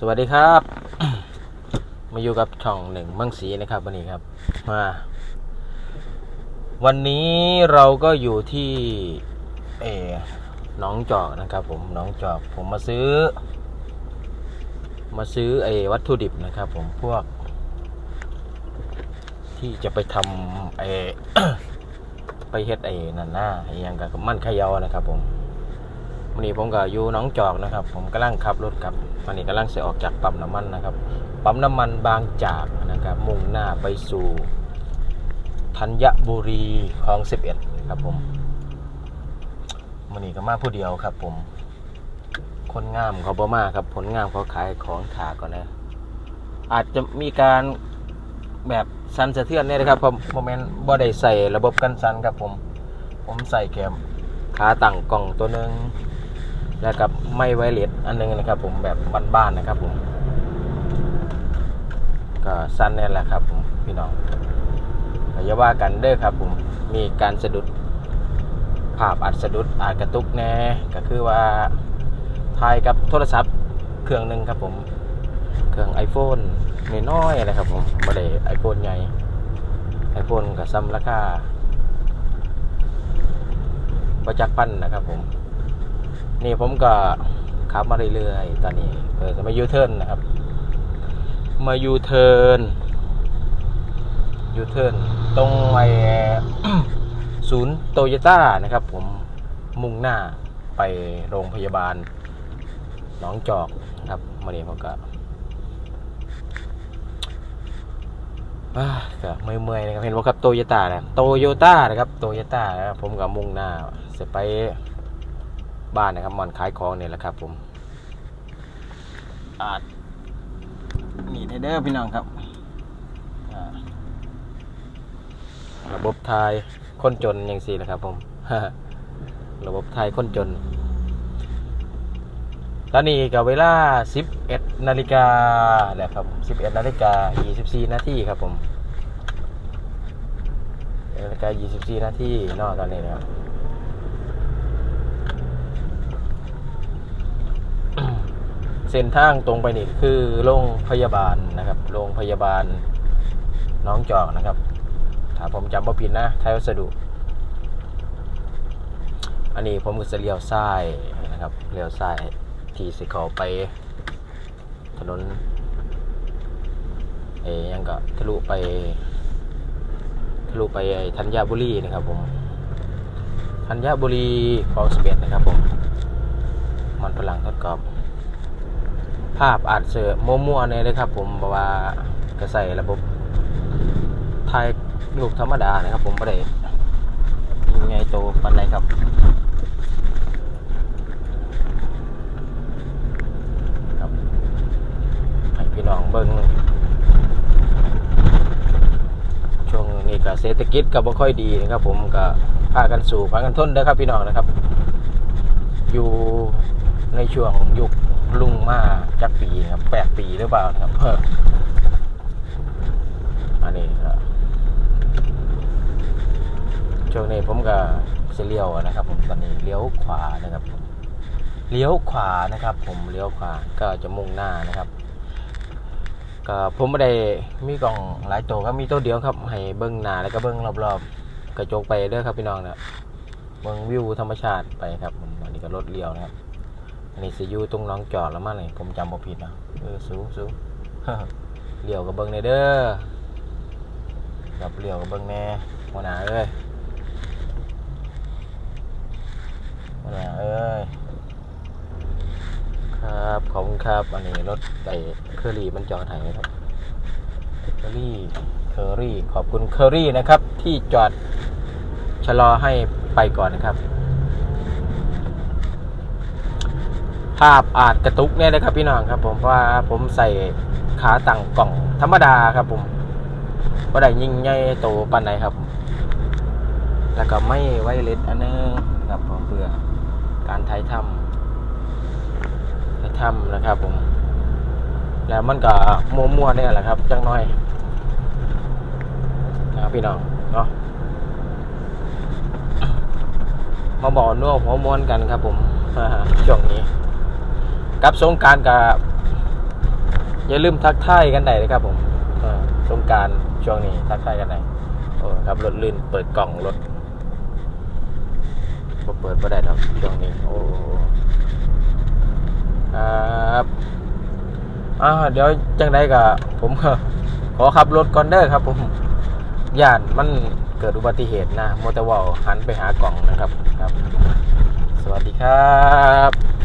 สวัสดีครับ มาอยู่กับช่องหนึ่งมืองศรีนะครับวันนี้ครับมาวันนี้เราก็อยู่ที่เอหน้องจอกนะครับ ผมหน้องจอกผมมาซื้อ มาซื้อไอ้วัตถุดิบนะครับ ผมพวก ที่จะไปทำไอ้ไปเฮ็ดไอ้นั่นหน้าไอ้ยังกับมันขยานะครับ ผมวันนี้ผมก็อยู่หน้องจอกนะครับ ผมกำลังขับรถกลับ วันนี้กำลังจะออกจากปั๊มน้ำมันนะครับ ปั๊มน้ำมันบางจากนะครับ มุ่งหน้าไปสู่ธัญบุรีคลองสิบเอ็ดครับผมวันนี้ก็มาผู้เดียวครับ ผม คนงามเขาบ่มาครับ ผลงามเขาขายของขาก่อนนะ อาจจะมีการแบบสั่นสะเทือนเนี่ยนะครับผมโมเมนต์บ่ได้ใส่ระบบกันสั่นครับผม ผมใส่แกมขาตั้งกล่องตัวหนึ่ง แล้วกับไม่ไวเลสอันหนึงนะครับ ผมแบบบ้านๆนะครับผมก็สั้นนี่แหละครับ ผมพี่น้องอย่าว่ากันเด้อครับ ผมมีการสะดุดภาพอัดสะดุดอาจกระตุกแน่ก็คือว่าถ่ายกับโทรศัพท์เครื่องหนึ่งครับผม เครื่อง iPhone น้อยๆนะครับผมไม่ได้ iPhone ใหญ่ iPhone กับซ้ำราคาประจักษ์พันนะครับผม นี่ผมก็ขับมาเรื่อยๆ ตอนนี้เออจะมายูเทิร์นนะครับ มายูเทิร์นยูเทิร์นตรงไอศูนย์โตโยต้านะครับ ผมมุ่งหน้าไปโรงพยาบาลหนองจอกนะครับมาเนี้ผมก็อ่าก็เมื่อยๆนะครับเห็นว่าครับโตโยต้านะโตโยต้านะครับโตโยต้านะครับผมก็มุ่งหน้าจะไป บ้านนะครับมันขายของเนี่ยแหละครับ ผมอาจนี่เด้อพี่น้องครับอ่าระบบทายคนจนอย่างสี่นะครับ ผม ระบบทายคนจนตอนนี้กับเวลา 11 นาฬิกาแหละครับ 11 นาฬิกา 24 นาทีครับผมนาฬิกา 24 นาทีเนอกตอนนี้นะครับ เส้นทางตรงไปนี่คือโรงพยาบาลนะครับ โรงพยาบาลน้องจอกนะครับ ถ้าผมจำบ่ผิดนะไทยวัสดุ อันนี้ผมก็จะเลี้ยวซ้ายนะครับ เลี้ยวซ้ายที่สิเขาไป ถนนเอยังก็ทะลุไป ทะลุไปธัญบุรีนะครับผมธัญบุรีคลองสเปดนะครับผม มันพลังทดกรอบ ภาพอาจเสือมั่วๆเนี่ยเลยครับ ผมเพราะว่าก็ใส่ระบบถ่ายรูปธรรมดานะครับ ผมไม่ได้ยังไงโตปันไหนครับครับให้พี่น้องเบิ้งช่วงนี้ก็เศรษฐกิจก็บ่ค่อยดีนะครับ ผมก็พากันสู่พากันทนนะครับพี่น้องนะครับ อยู่ในช่วงยุค ลุงมาจักปีครับแปดปีหรือเปล่าครับเอออันนี้ก็ช่วงนี้ผมก็จะเลี้ยวนะครับ ผมตอนนี้เลี้ยวขวานะครับผมเลี้ยวขวานะครับ ผมเลี้ยวขวาก็จะมุ่งหน้านะครับก็ผมไม่ได้มีกล่องหลายตัวครับมีตัวเดียวครับให้เบิ้งหน้าแล้วก็เบิ้งรอบๆกระจกไปเด้อครับพี่น้องนะเบิ้งวิวธรรมชาติไปครับผมอันนี้ก็รถเลี้ยวนะครับ อันนี้สิยูตรงน้องจอดแล้วมั้งนี่ผมจำบ่ผิดนะเออสูงสูงเลี้ยวกับเบิ้งในเด้อกับเลี้ยวกับเบิ้งแน่หัวหน้าเอ้ยหัวหน้าเอ้ยครับขอบคุณครับอันนี้รถไอ้เคอรี่มันจอดไหนครับเคอรี่เคอรี่ขอบคุณเคอรี่นะครับ ที่จอดชะลอให้ไปก่อนนะครับ ภาพอาจกระตุกเนี่ยนะครับพี่น้องครับ ผมเพราะว่าผมใส่ขาตั้งกล่องธรรมดาครับผมก็ได้ยิ่งใหญ่โตปันไหนครับ แล้วก็ไม่ไวเลสอันนึงครับผมเพื่อการถ่ายทำถ่ายทำนะครับผม แล้วมันก็มัวๆเนี่ยแหละครับ จังน้อยนะครับพี่น้องเนาะมาบอกนัวหัวม้วนกันครับผมช่วงนี้ กับสงการกับอย่าลืมทักทายกันได้นะครับ ผมสงการช่วงนี้ทักทายกันได้โอ้ครับรถลื่นเปิดกล่องรถบ่เปิดบ่ได้ครับช่วงนี้โอ้ครับอ่าเดี๋ยวจังไดก็ผมขอขับรถก่อนเด้อครับ ผมย่านมันเกิดอุบัติเหตุนะมอเตอร์วอลหันไปหากล่องนะครับครับ สวัสดีครับ